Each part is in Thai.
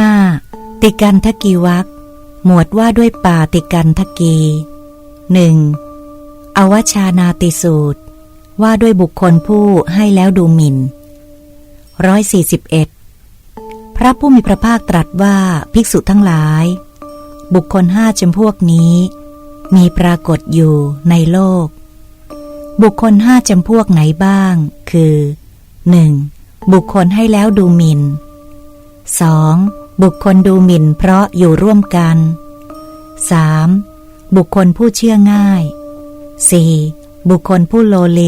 5. ติกันทกีวักหมวดว่าด้วยป่าติกันทกีหนึ่งอวชานาติสูตร ว่าด้วยบุคคลผู้ให้แล้วดูหมิน่นร้อยสี่สิบเอ็ดพระผู้มีพระภาคตรัสว่าภิกษุทั้งหลาย บุคคลห้าจำพวกนี้ มีปรากฏอยู่ในโลก บุคคลห้าจำพวกไหนบ้าง คือ 1. บุคคลให้แล้วดูหมิน่น 2. บุคคลดูหมิ่นเพราะอยู่ร่วมกัน 3. บุคคลผู้เชื่อง่าย 4. บุคคลผู้โลเล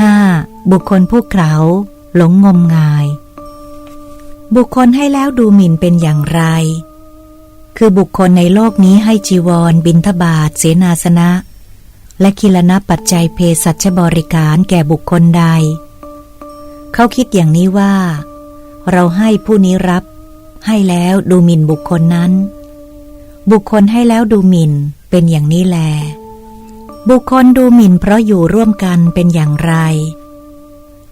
5. บุคคลผู้เขลาหลงงมงาย บุคคลให้แล้วดูหมิ่นเป็นอย่างไร คือบุคคลในโลกนี้ให้จีวร บินทบาทเสนาสนะ และคิลนะปัจจัยเพศสัชบริการแก่บุคคลใด เขาคิดอย่างนี้ว่า เราให้ผู้นี้รับ ให้แล้วดูหมิ่นบุคคลนั้น บุคคลให้แล้วดูหมิ่นเป็นอย่างนี้แล บุคคลดูหมิ่นเพราะอยู่ร่วมกันเป็นอย่างไร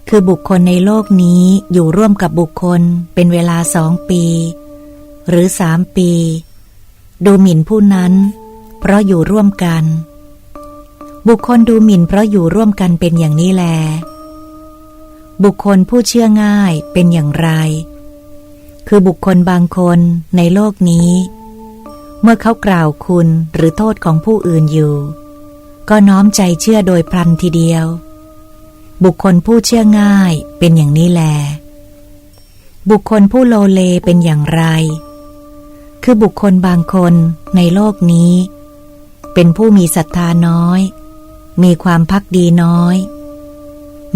คือบุคคลในโลกนี้อยู่ร่วมกับบุคคลเป็นเวลาสองปี หรือสามปี ดูหมิ่นผู้นั้น เพราะอยู่ร่วมกัน บุคคลดูหมิ่นเพราะอยู่ร่วมกันเป็นอย่างนี้แล บุคคลผู้เชื่อง่ายเป็นอย่างไร คือบุคคลบางคนในโลกนี้ เมื่อเขากล่าวคุณหรือโทษของผู้อื่นอยู่ ก็น้อมใจเชื่อโดยพลันทีเดียว บุคคลผู้เชื่อง่ายเป็นอย่างนี้แล บุคคลผู้โลเลเป็นอย่างไร คือบุคคลบางคนในโลกนี้ เป็นผู้มีศรัทธาน้อย มีความพักดีน้อย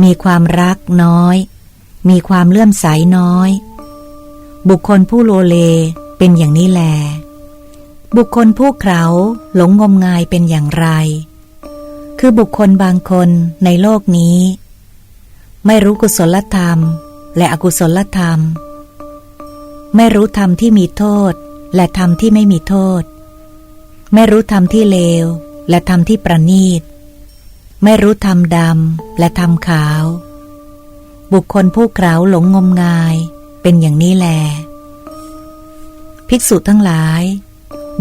มีความรักน้อย มีความเลื่อมใสน้อย บุคคลผู้โลเลเป็นอย่างนี้แล บุคคลผู้เขาหลงงมงายเป็นอย่างไร คือบุคคลบางคนในโลกนี้ ไม่รู้กุศลธรรม และอกุศลธรรม ไม่รู้ธรรมที่มีโทษ และธรรมที่ไม่มีโทษ ไม่รู้ธรรมที่เลว และธรรมที่ประณีต ไม่รู้ธรรมดำและธรรมขาว บุคคลผู้เขาหลงงมงายเป็นอย่างนี้แล ภิกษุทั้งหลาย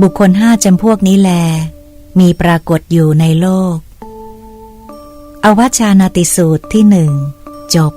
บุคคลห้าจำพวกนี้แล มีปรากฏอยู่ในโลก อวัชานาติสูตรที่หนึ่งจบ